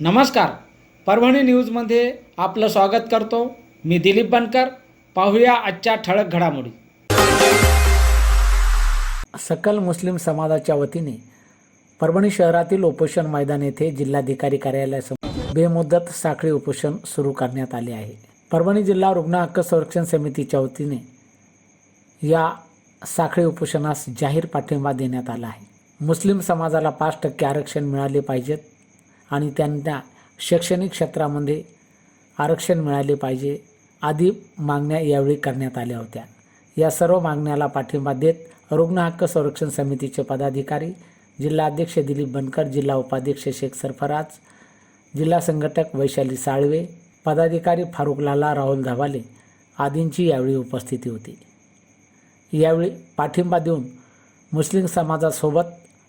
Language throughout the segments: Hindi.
नमस्कार. परभणी न्यूजमध्ये आपलं स्वागत करतो. मी दिलीप बनकर. पाहूया आजच्या ठळक घडामोडी. सकल मुस्लिम समाजाच्या वतीने परभणी शहरातील उपोषण मैदान येथे जिल्हाधिकारी कार्यालयासमोर बेमुदत साखळी उपोषण सुरू करण्यात आले आहे. परभणी जिल्हा रुग्ण हक्क संरक्षण समितीच्या वतीने या साखळी उपोषणास जाहीर पाठिंबा देण्यात आला आहे. मुस्लिम समाजाला पाच टक्के आरक्षण मिळाले पाहिजेत. आणि त्यांना शैक्षणिक क्षेत्रामध्ये आरक्षण मिळाले पाहिजे आदी मागण्या यावेळी करण्यात आल्या होत्या. या सर्व मागण्याला पाठिंबा देत रुग्ण हक्क संरक्षण समितीचे पदाधिकारी जिल्हा अध्यक्ष दिलीप बनकर जिल्हा उपाध्यक्ष शेख सरफराज जिल्हा संघटक वैशाली साळवे पदाधिकारी फारुक लाला राहुल धवाले आदींची यावेळी उपस्थिती होती. यावेळी पाठिंबा देऊन मुस्लिम समाजासोबत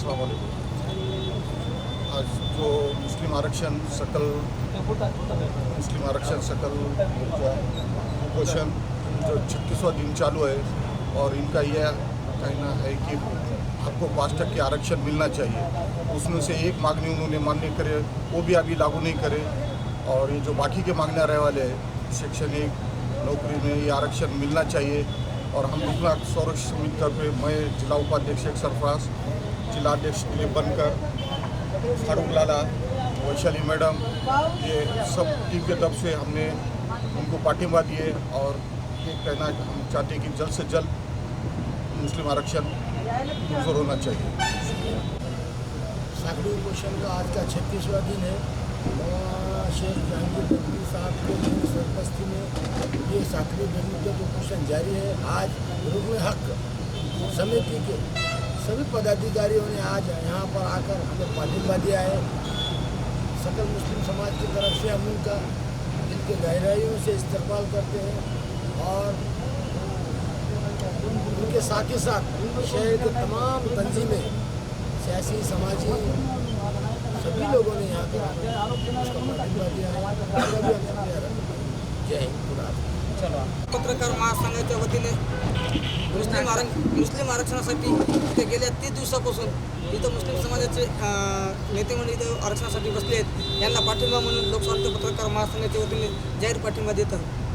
आज जो मुस्लिम आरक्षण सकल, मुस्लिम आरक्षण सकल उपोषण जो छत्तीसवा दिन चालू है, और इनका यह कहना है कि आपको पाँच टक्के आरक्षण मिलना चाहिए। उसमें से एक मांगनी उन्होंने मान्य करे, वो भी अभी लागू नहीं करे। और ये जो बाकी के मांगने रहे वाले हैं, शैक्षणिक, नौकरी में ये आरक्षण मिलना चाहिए। और हम दूसरा संरक्षण समिति की मैं जिला उपाध्यक्ष सरफराज जिलाध्यक्ष दिलीप बनकर, फारूक लाला, वैशाली मैडम, ये सब टीम के तरफ़ से हमने उनको पाठिंबा दिए और ये कहना हम चाहते हैं कि जल्द से जल्द मुस्लिम आरक्षण मंजूर होना चाहिए। सागरी उपोषण का आज का छत्तीसवां दिन है शेख जहांगीर नकवी साहब के सरपस्ती में ये साखरी बेमुदत उपोषण जारी है। आज रुग्ण हक समिति के सभी पदाधिकारियों ने आज यहाँ पर आकर हमें पाठिंबा दिया है सकल मुस्लिम समाज की तरफ़ से हम उनका दिल के गहराइयों से इस्तेमाल करते हैं और उनके साथ ही साथ शहर के तमाम तंजीमें, सियासी, समाजी, सभी लोगों ने यहाँ पर उसका पाठिंबा दिया है। जय हिंद। पत्रकार महासंघाच्या वतीने मुस्लिम आरक्ष मुस्लिम आरक्षणासाठी ते गेल्या तीस दिवसापासून इथं मुस्लिम समाजाचे नेते म्हणून इथं आरक्षणासाठी बसले आहेत. यांना पाठिंबा म्हणून लोकस्वार्थ पत्रकार महासंघाच्या वतीने जाहीर पाठिंबा देत आहोत.